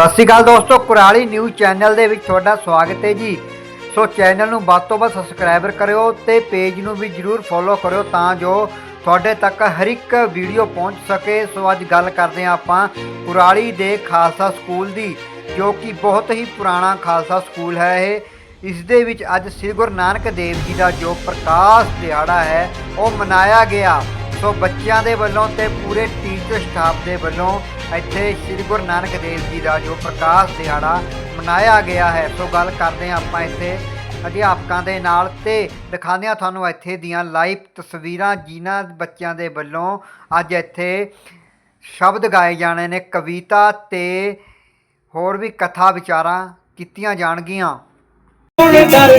ਸਤਿ ਸ਼੍ਰੀ ਅਕਾਲ ਦੋਸਤੋ, Kurali news channel ਦੇ ਵਿੱਚ ਤੁਹਾਡਾ ਸਵਾਗਤ ਹੈ ਜੀ। ਸੋ ਚੈਨਲ ਨੂੰ ਵੱਧ ਤੋਂ ਵੱਧ ਸਬਸਕ੍ਰਾਈਬਰ ਕਰਿਓ ਤੇ ਪੇਜ ਨੂੰ ਵੀ ਜਰੂਰ ਫੋਲੋ ਕਰਿਓ ਤਾਂ ਜੋ ਤੁਹਾਡੇ ਤੱਕ ਹਰ ਇੱਕ ਵੀਡੀਓ ਪਹੁੰਚ ਸਕੇ। ਸੋ ਅੱਜ ਗੱਲ ਕਰਦੇ ਹਾਂ ਆਪਾਂ ਕੁਰਾਲੀ ਦੇ ਖਾਲਸਾ ਸਕੂਲ ਦੀ, ਜੋ ਕਿ ਬਹੁਤ ਹੀ ਪੁਰਾਣਾ ਖਾਲਸਾ ਸਕੂਲ ਹੈ ਇਹ। ਇਸ ਦੇ ਵਿੱਚ ਅੱਜ ਸ੍ਰੀ ਗੁਰੂ ਨਾਨਕ ਦੇਵ ਜੀ ਦਾ ਜੋ ਪ੍ਰਕਾਸ਼ ਦਿਹਾੜਾ ਹੈ, ਉਹ ਮਨਾਇਆ ਗਿਆ। ਸੋ ਬੱਚਿਆਂ ਦੇ ਵੱਲੋਂ ਤੇ ਪੂਰੇ ਟੀਚਰ ਸਟਾਫ ਦੇ ਵੱਲੋਂ ਇੱਥੇ ਸ੍ਰੀ ਗੁਰੂ ਨਾਨਕ ਦੇਵ ਜੀ ਦਾ ਜੋ ਪ੍ਰਕਾਸ਼ ਦਿਹਾੜਾ ਮਨਾਇਆ ਗਿਆ ਹੈ, ਸੋ ਗੱਲ ਕਰਦੇ ਹਾਂ ਆਪਾਂ ਇੱਥੇ ਅਧਿਆਪਕਾਂ ਦੇ ਨਾਲ ਤੇ ਦਿਖਾਉਂਦੇ ਹਾਂ ਤੁਹਾਨੂੰ ਇੱਥੇ ਦੀਆਂ ਲਾਈਵ ਤਸਵੀਰਾਂ ਜਿਨ੍ਹਾਂ ਬੱਚਿਆਂ ਦੇ ਵੱਲੋਂ ਅੱਜ ਇੱਥੇ ਸ਼ਬਦ ਗਾਏ ਜਾਣੇ ਨੇ, ਕਵਿਤਾ ਤੇ ਹੋਰ ਵੀ ਕਥਾ ਵਿਚਾਰਾਂ ਕੀਤੀਆਂ ਜਾਣਗੀਆਂ। ਹੁਣ ਡਰ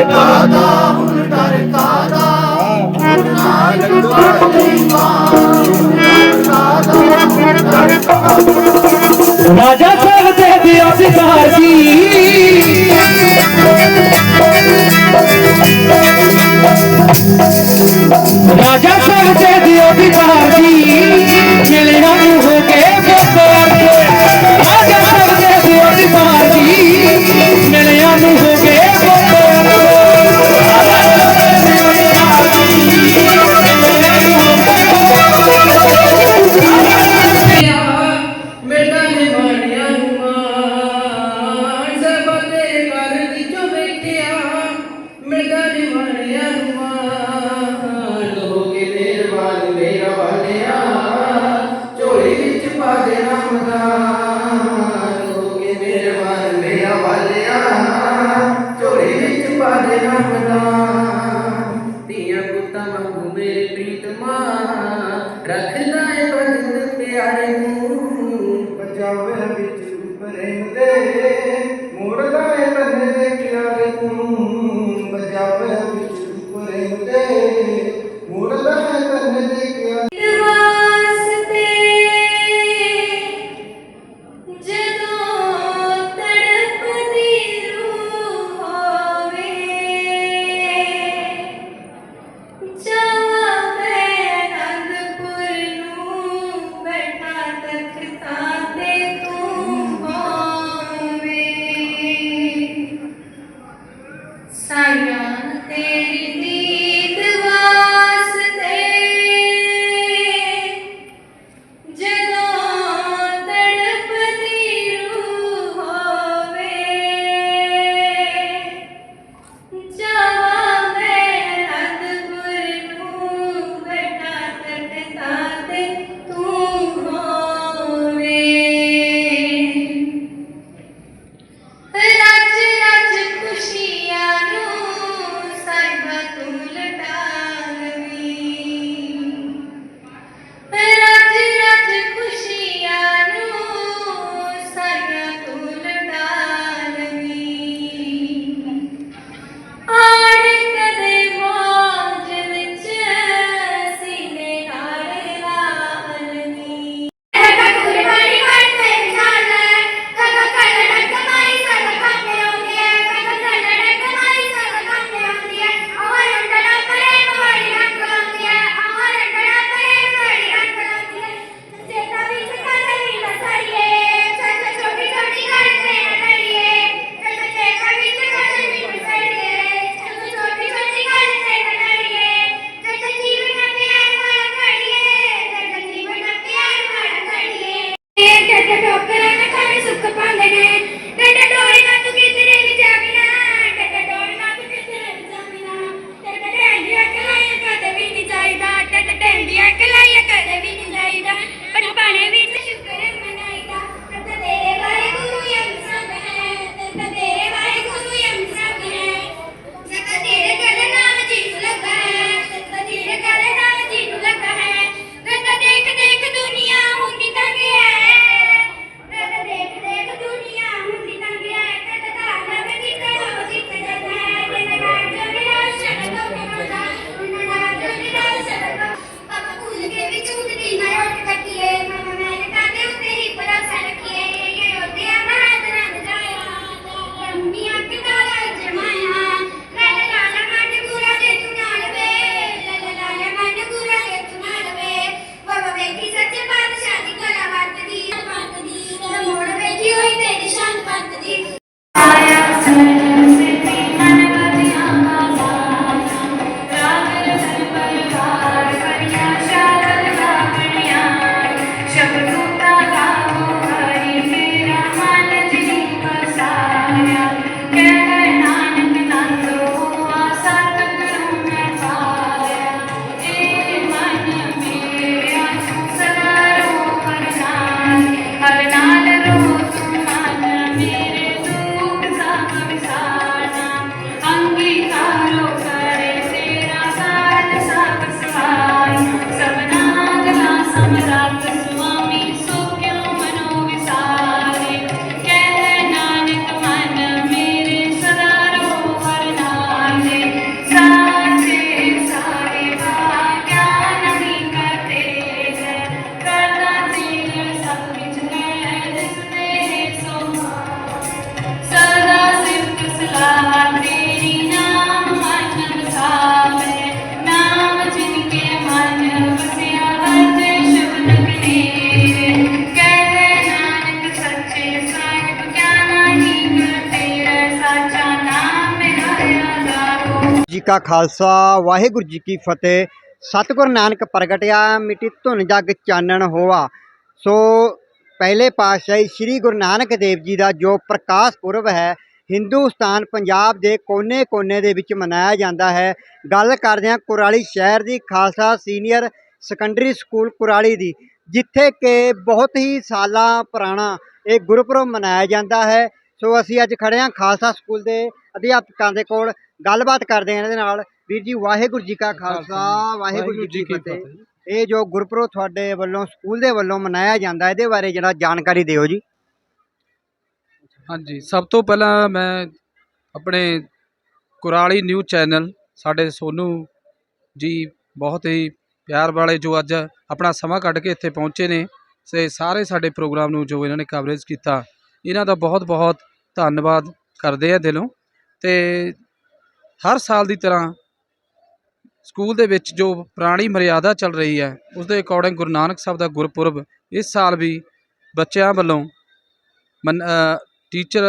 ਹੁਣ ਡਰ ਕਾਦਾ? ਰਾਜਾ ਸਾਹਿਬ ਦੇ ਦਿਓ ਅਧਿਕਾਰ ਜੀ। ਰਾਜਾ ਸਾਹਿਬ ਦੇ ਦਿਓ ਅਧਿਕਾਰ ਜੀ। Sayan, Teri Yesus kepandainya ਕਾ ਖਾਲਸਾ, ਵਾਹਿਗੁਰੂ ਜੀ ਕੀ ਫਤਿਹ। ਸਤਿਗੁਰ ਨਾਨਕ ਪ੍ਰਗਟਿਆ, ਮਿਟੀ ਧੁਨ ਜਗ ਚਾਨਣ ਹੋਆ। ਸੋ ਪਹਿਲੇ ਪਾਤਸ਼ਾਹੀ ਸ੍ਰੀ ਗੁਰੂ ਨਾਨਕ ਦੇਵ ਜੀ ਦਾ ਜੋ ਪ੍ਰਕਾਸ਼ ਪੁਰਬ ਹੈ, ਹਿੰਦੁਸਤਾਨ ਪੰਜਾਬ ਦੇ ਕੋਨੇ-ਕੋਨੇ ਦੇ ਵਿੱਚ ਮਨਾਇਆ ਜਾਂਦਾ ਹੈ। ਗੱਲ ਕਰਦੇ ਹਾਂ ਕੁਰਾਲੀ ਸ਼ਹਿਰ ਦੀ, Khalsa senior secondary school Kurali ਦੀ, ਜਿੱਥੇ ਕਿ ਬਹੁਤ ਹੀ ਸਾਲਾਂ ਪੁਰਾਣਾ ਇਹ ਗੁਰਪੁਰਬ ਮਨਾਇਆ ਜਾਂਦਾ ਹੈ। ਸੋ ਅਸੀਂ ਅੱਜ ਖੜੇ ਹਾਂ ਖਾਲਸਾ ਸਕੂਲ ਦੇ ਅਧਿਆਪਕਾਂ ਦੇ ਕੋਲ। ਗੱਲਬਾਤ ਕਰਦੇ ਹਾਂ ਇਹਨਾਂ ਦੇ ਨਾਲ। ਵੀਰ ਜੀ ਵਾਹਿਗੁਰੂ ਜੀ ਕਾ ਖਾਲਸਾ ਵਾਹਿਗੁਰੂ ਜੀ ਕੀ ਫਤਿਹ। ਇਹ ਜੋ ਗੁਰਪੁਰਬ ਤੁਹਾਡੇ ਵੱਲੋਂ ਸਕੂਲ ਦੇ ਵੱਲੋਂ ਮਨਾਇਆ ਜਾਂਦਾ ਇਹਦੇ ਬਾਰੇ ਜਿਹੜਾ ਜਾਣਕਾਰੀ ਦਿਓ ਜੀ। ਹਾਂਜੀ ਸਭ ਤੋਂ ਪਹਿਲਾਂ ਮੈਂ ਆਪਣੇ ਕੁਰਾਲੀ ਨਿਊਜ਼ ਚੈਨਲ ਸਾਡੇ ਸੋਨੂ ਜੀ ਬਹੁਤ ਹੀ ਪਿਆਰ ਵਾਲੇ ਜੋ ਅੱਜ ਆਪਣਾ ਸਮਾਂ ਕੱਢ ਕੇ ਇੱਥੇ ਪਹੁੰਚੇ ਨੇ ਸੇ ਸਾਰੇ ਸਾਡੇ ਪ੍ਰੋਗਰਾਮ ਨੂੰ ਜੋ ਇਹਨਾਂ ਨੇ ਕਵਰੇਜ ਕੀਤਾ ਇਹਨਾਂ ਦਾ ਬਹੁਤ ਬਹੁਤ ਧੰਨਵਾਦ ਕਰਦੇ ਆ ਦਿਲੋਂ। ਤੇ ਹਰ ਸਾਲ ਦੀ ਤਰ੍ਹਾਂ ਸਕੂਲ ਦੇ ਵਿੱਚ ਜੋ ਪੁਰਾਣੀ ਮਰਿਆਦਾ ਚੱਲ ਰਹੀ ਹੈ ਉਸ ਦੇ ਅਕੋਰਡਿੰਗ ਗੁਰੂ ਨਾਨਕ ਸਾਹਿਬ ਦਾ ਗੁਰਪੁਰਬ, ਇਸ ਸਾਲ ਵੀ ਬੱਚਿਆਂ ਵੱਲੋਂ ਮਨ ਟੀਚਰ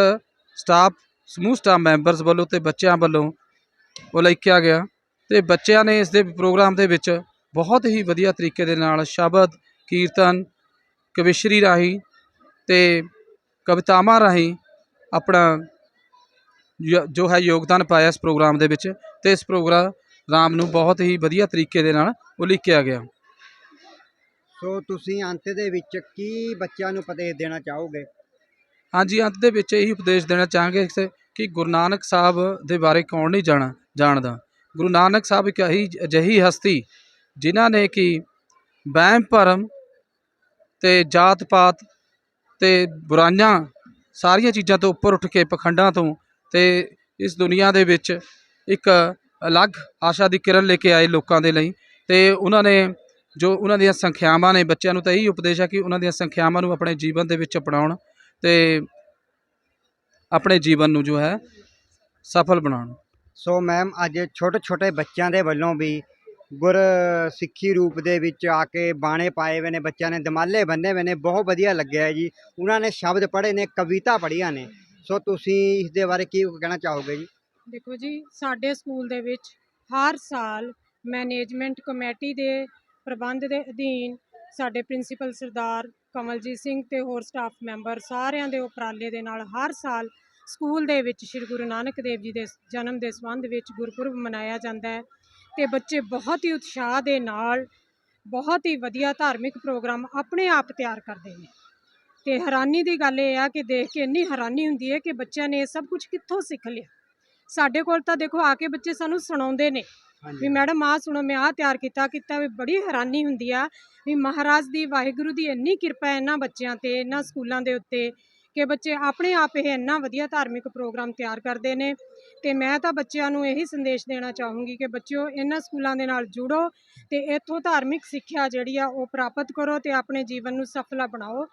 ਸਟਾਫ ਸਮੂਹ ਸਟਾਫ ਮੈਂਬਰਸ ਵੱਲੋਂ ਤੇ ਬੱਚਿਆਂ ਵੱਲੋਂ ਉਲੀਕਿਆ ਗਿਆ ਤੇ ਬੱਚਿਆਂ ਨੇ ਇਸ ਦੇ ਪ੍ਰੋਗਰਾਮ ਦੇ ਵਿੱਚ ਬਹੁਤ ਹੀ ਵਧੀਆ ਤਰੀਕੇ ਦੇ ਨਾਲ ਸ਼ਬਦ, ਕੀਰਤਨ, ਕਵਿਸ਼ਰੀ ਰਾਹੀਂ ਤੇ ਕਵਿਤਾਵਾਂ ਰਾਹੀਂ ਆਪਣਾ ਜ- ਜੋ ਹੈ ਯੋਗਦਾਨ ਪਾਇਆ ਇਸ ਪ੍ਰੋਗਰਾਮ ਦੇ ਵਿੱਚ ਤੇ ਇਸ ਪ੍ਰੋਗਰਾਮ ਨੂੰ ਬਹੁਤ ਹੀ ਵਧੀਆ ਤਰੀਕੇ ਦੇ ਨਾਲ ਉਲੀਕਿਆ ਗਿਆ। ਸੋ ਤੁਸੀਂ ਅੰਤ ਦੇ ਵਿੱਚ ਕੀ ਬੱਚਿਆਂ ਨੂੰ ਉਪਦੇਸ਼ ਦੇਣਾ ਚਾਹੋਗੇ? ਹਾਂਜੀ ਅੰਤ ਦੇ ਵਿੱਚ ਇਹੀ ਉਪਦੇਸ਼ ਦੇਣਾ ਚਾਹਾਂਗੇ ਕਿ- ਕਿ ਗੁਰੂ ਨਾਨਕ ਸਾਹਿਬ ਦੇ ਬਾਰੇ ਕੌਣ ਨਹੀਂ ਜਾਣਾ ਜਾਣਦਾ। ਗੁਰੂ ਨਾਨਕ ਸਾਹਿਬ ਇੱਕ ਅਹੀ ਅਜਿਹੀ ਹਸਤੀ ਜਿਨ੍ਹਾਂ ਨੇ ਕਿ ਵਹਿਮ ਭਰਮ ਤੇ ਜਾਤ ਪਾਤ ਤੇ ਬੁਰਾਈਆਂ ਸਾਰੀਆਂ ਚੀਜ਼ਾਂ ਤੋਂ ਉੱਪਰ ਉੱਠ ਕੇ ਪਖੰਡਾਂ ਤੋਂ ਅਤੇ ਇਸ ਦੁਨੀਆ ਦੇ ਵਿੱਚ ਇੱਕ ਅਲੱਗ ਆਸ਼ਾ ਦੀ ਕਿਰਨ ਲੈ ਕੇ ਆਏ ਲੋਕਾਂ ਦੇ ਲਈ ਅਤੇ ਉਹਨਾਂ ਨੇ ਜੋ ਉਹਨਾਂ ਦੀਆਂ ਸੰਖਿਆਵਾਂ ਨੇ, ਬੱਚਿਆਂ ਨੂੰ ਤਾਂ ਇਹੀ ਉਪਦੇਸ਼ ਹੈ ਕਿ ਉਹਨਾਂ ਦੀਆਂ ਸੰਖਿਆਵਾਂ ਨੂੰ ਆਪਣੇ ਜੀਵਨ ਦੇ ਵਿੱਚ ਅਪਣਾਉਣ ਅਤੇ ਆਪਣੇ ਜੀਵਨ ਨੂੰ ਜੋ ਹੈ ਸਫਲ ਬਣਾਉਣ। ਸੋ ਮੈਮ, ਅੱਜ ਛੋਟੇ ਛੋਟੇ ਬੱਚਿਆਂ ਦੇ ਵੱਲੋਂ ਵੀ ਗੁਰ ਸਿੱਖੀ ਰੂਪ ਦੇ ਵਿੱਚ ਆ ਕੇ ਬਾਣੇ ਪਾਏ ਹੋਏ ਨੇ, ਬੱਚਿਆਂ ਨੇ ਦਮਾਲੇ ਬੰਨੇ ਹੋਏ ਨੇ, ਬਹੁਤ ਵਧੀਆ ਲੱਗਿਆ ਜੀ। ਉਹਨਾਂ ਨੇ ਸ਼ਬਦ ਪੜ੍ਹੇ ਨੇ, ਕਵਿਤਾ ਪੜ੍ਹੀਆਂ ਨੇ। ਸੋ ਤੁਸੀਂ ਇਸ ਦੇ ਬਾਰੇ ਕੀ ਕਹਿਣਾ ਚਾਹੋਗੇ ਜੀ? ਦੇਖੋ ਜੀ, ਸਾਡੇ ਸਕੂਲ ਦੇ ਵਿੱਚ ਹਰ ਸਾਲ ਮੈਨੇਜਮੈਂਟ ਕਮੇਟੀ ਦੇ ਪ੍ਰਬੰਧ ਦੇ ਅਧੀਨ ਸਾਡੇ ਪ੍ਰਿੰਸੀਪਲ ਸਰਦਾਰ ਕਮਲਜੀਤ ਸਿੰਘ ਤੇ ਹੋਰ ਸਟਾਫ ਮੈਂਬਰ ਸਾਰਿਆਂ ਦੇ ਉਪਰਾਲੇ ਦੇ ਨਾਲ ਹਰ ਸਾਲ ਸਕੂਲ ਦੇ ਵਿੱਚ ਸ੍ਰੀ ਗੁਰੂ ਨਾਨਕ ਦੇਵ ਜੀ ਦੇ ਜਨਮ ਦੇ ਸੰਬੰਧ ਵਿੱਚ ਗੁਰਪੁਰਬ ਮਨਾਇਆ ਜਾਂਦਾ ਹੈ ਤੇ ਬੱਚੇ ਬਹੁਤ ਹੀ ਉਤਸ਼ਾਹ ਦੇ ਨਾਲ ਬਹੁਤ ਹੀ ਵਧੀਆ ਧਾਰਮਿਕ ਪ੍ਰੋਗਰਾਮ ਆਪਣੇ ਆਪ ਤਿਆਰ ਕਰਦੇ ਨੇ। ਤੇ ਹੈਰਾਨੀ ਦੀ ਗੱਲ ਇਹ ਆ ਕਿ ਦੇਖ ਕੇ ਇੰਨੀ ਹੈਰਾਨੀ ਹੁੰਦੀ ਹੈ ਕਿ ਬੱਚਿਆਂ ਨੇ ਇਹ ਸਭ ਕੁਝ ਕਿੱਥੋਂ ਸਿੱਖ ਲਿਆ। ਸਾਡੇ ਕੋਲ ਤਾਂ ਦੇਖੋ ਆ ਕੇ ਬੱਚੇ ਸਾਨੂੰ ਸੁਣਾਉਂਦੇ ਨੇ ਵੀ ਮੈਡਮ ਆਹ ਸੁਣੋ ਮੈਂ ਆਹ ਤਿਆਰ ਕੀਤਾ ਕੀਤਾ। ਵੀ ਬੜੀ ਹੈਰਾਨੀ ਹੁੰਦੀ ਆ ਵੀ ਮਹਾਰਾਜ ਦੀ ਵਾਹਿਗੁਰੂ ਦੀ ਇੰਨੀ ਕਿਰਪਾ ਹੈ ਇਹਨਾਂ ਬੱਚਿਆਂ ਤੇ ਇਹਨਾਂ ਸਕੂਲਾਂ ਦੇ ਉੱਤੇ ਕਿ ਬੱਚੇ ਆਪਣੇ ਆਪ ਇਹ ਇੰਨਾ ਵਧੀਆ ਧਾਰਮਿਕ ਪ੍ਰੋਗਰਾਮ ਤਿਆਰ ਕਰਦੇ ਨੇ। ਤੇ ਮੈਂ ਤਾਂ ਬੱਚਿਆਂ ਨੂੰ ਇਹੀ ਸੰਦੇਸ਼ ਦੇਣਾ ਚਾਹੂੰਗੀ ਕਿ ਬੱਚਿਓ ਇਹਨਾਂ ਸਕੂਲਾਂ ਦੇ ਨਾਲ ਜੁੜੋ ਤੇ ਇੱਥੋਂ ਧਾਰਮਿਕ ਸਿੱਖਿਆ ਜਿਹੜੀ ਆ ਉਹ ਪ੍ਰਾਪਤ ਕਰੋ ਤੇ ਆਪਣੇ ਜੀਵਨ ਨੂੰ ਸਫਲਾ ਬਣਾਓ।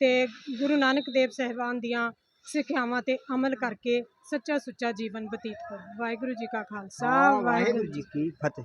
ਤੇ ਗੁਰੂ ਨਾਨਕ ਦੇਵ ਸਹਿਬਾਨ ਦੀਆਂ ਸਿੱਖਿਆਵਾਂ ਤੇ ਅਮਲ ਕਰਕੇ ਸੱਚਾ ਸੁੱਚਾ ਜੀਵਨ ਬਤੀਤ ਕਰੋ। ਵਾਹਿਗੁਰੂ ਜੀ ਕਾ ਖਾਲਸਾ ਵਾਹਿਗੁਰੂ ਜੀ ਕੀ ਫਤਿਹ।